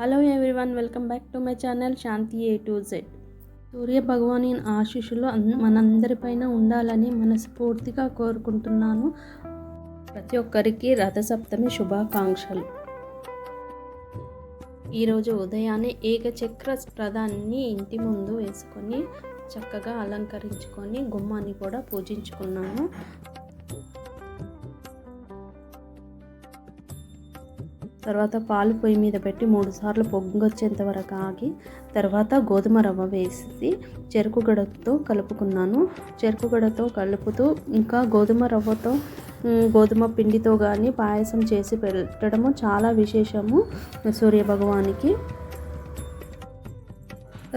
Hello everyone welcome back to my channel Shanti A to Z Surya భగవాని ఆశీస్సులు మనందరిపైన ఉండాలని మనస్ఫూర్తిగా కోరుకుంటున్నాను. ప్రతి ఒక్కరికి రథసప్తమి శుభాకాంక్షలు. ఈరోజు ఉదయాన్నే ఏకచక్ర రథాన్ని ఇంటి ముందు వేసుకొని చక్కగా అలంకరించుకొని గుమ్మాన్ని కూడా పూజించుకున్నాను. తర్వాత పాలు పొయ్యి మీద పెట్టి మూడు సార్లు పొంగొచ్చేంత వరకు ఆగి తర్వాత గోధుమ రవ్వ వేసి చెరుకు గడతో కలుపుకున్నాను. చెరుకు గడతో కలుపుతూ ఇంకా గోధుమ రవ్వతో గోధుమ పిండితో కానీ పాయసం చేసి పెట్టడము చాలా విశేషము సూర్య భగవానికి.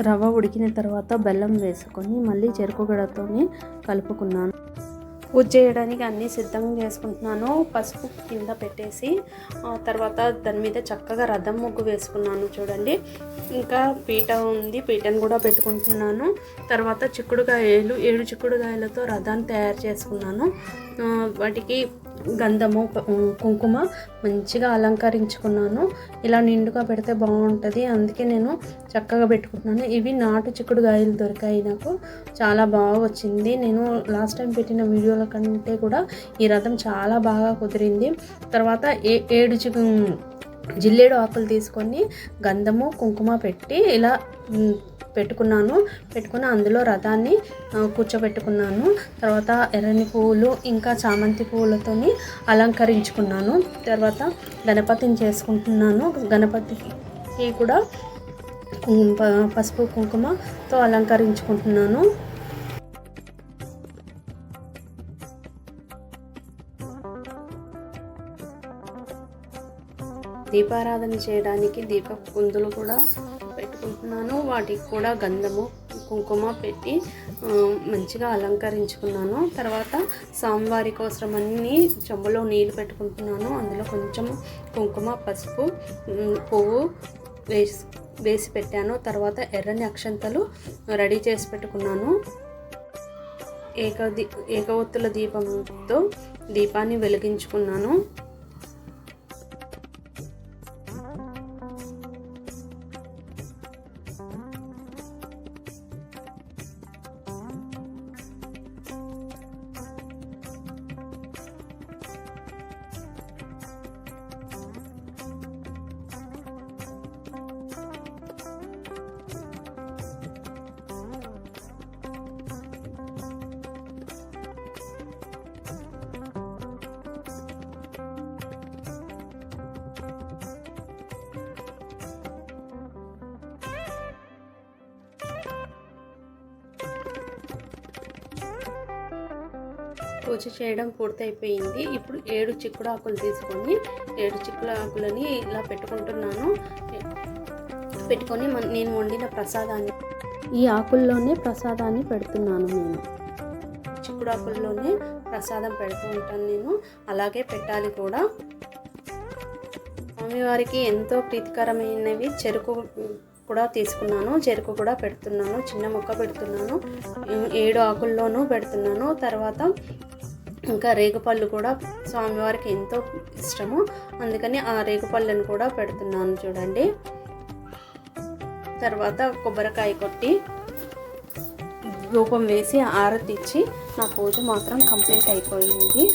రవ్వ ఉడికిన తర్వాత బెల్లం వేసుకొని మళ్ళీ చెరుకు గడతోనే కలుపుకున్నాను. పూజ చేయడానికి అన్నీ సిద్ధం చేసుకుంటున్నాను. పసుపు కింద పెట్టేసి తర్వాత దాని మీద చక్కగా రథం ముగ్గు వేసుకున్నాను చూడండి. ఇంకా పీట ఉంది పీటను కూడా పెట్టుకుంటున్నాను. తర్వాత చిక్కుడుకాయలు ఏడు చిక్కుడుకాయలతో రథాన్ని తయారు చేసుకున్నాను. వాటికి గంధము కుంకుమ మంచిగా అలంకరించుకున్నాను. ఇలా నిండుగా పెడితే బాగుంటుంది. అందుకే నేను చక్కగా పెట్టుకుంటున్నాను. ఇవి నాటు చిక్కుడుకాయలు దొరికాయి నాకు. చాలా బాగా వచ్చింది. నేను లాస్ట్ టైం పెట్టిన వీడియోల కంటే కూడా ఈ రథం చాలా బాగా కుదిరింది. తర్వాత ఏ ఏడు చిక్కు జిల్లేడు ఆకులు తీసుకొని గంధము కుంకుమ పెట్టి ఇలా పెట్టుకున్నాను. పెట్టుకుని అందులో రథాన్ని కూర్చోబెట్టుకున్నాను. తర్వాత ఎర్రని పువ్వులు ఇంకా చామంతి పువ్వులతోని అలంకరించుకున్నాను. తర్వాత గణపతిని చేసుకుంటున్నాను. గణపతికి కూడా ప- పసుపు కుంకుమతో అలంకరించుకుంటున్నాను. దీపారాధన చేయడానికి దీప కుందులు కూడా పెట్టుకుంటున్నాను. వాటికి కూడా గంధము కుంకుమ పెట్టి మంచిగా అలంకరించుకున్నాను. తర్వాత స్వామివారి కోసం అన్ని చెంబులో నీళ్ళు పెట్టుకుంటున్నాను. అందులో కొంచెం కుంకుమ పసుపు పువ్వు వేసి వేసి పెట్టాను. తర్వాత ఎర్రని అక్షంతలు రెడీ చేసి పెట్టుకున్నాను. ఏక దీ ఏకవత్తుల దీపంతో దీపాన్ని వెలిగించుకున్నాను. పూజ చేయడం పూర్తయిపోయింది. ఇప్పుడు ఏడు చిక్కుడు ఆకులు తీసుకొని ఏడు చిక్కుడు ఆకులని ఇలా పెట్టుకుంటున్నాను. పెట్టుకొని నేను వండిన ప్రసాదాన్ని ఈ ఆకుల్లోనే ప్రసాదాన్ని పెడుతున్నాను నేను. చిక్కుడు ఆకుల్లోనే ప్రసాదం పెడుతూ ఉంటాను నేను. అలాగే పెట్టాలి కూడా. స్వామివారికి ఎంతో ప్రీతికరమైనవి. చెరుకు కూడా తీసుకున్నాను. చెరుకు కూడా పెడుతున్నాను. చిన్న మొక్క పెడుతున్నాను. ఏడు ఆకుల్లోనూ పెడుతున్నాను. తర్వాత ఇంకా రేగుపళ్ళు కూడా స్వామివారికి ఎంతో ఇష్టము. అందుకని ఆ రేగుపళ్ళను కూడా పెడుతున్నాను చూడండి. తర్వాత కొబ్బరికాయ కొట్టి రూపం వేసి ఆరతిచ్చి నా పూజ మాత్రం కంప్లీట్ అయిపోయింది.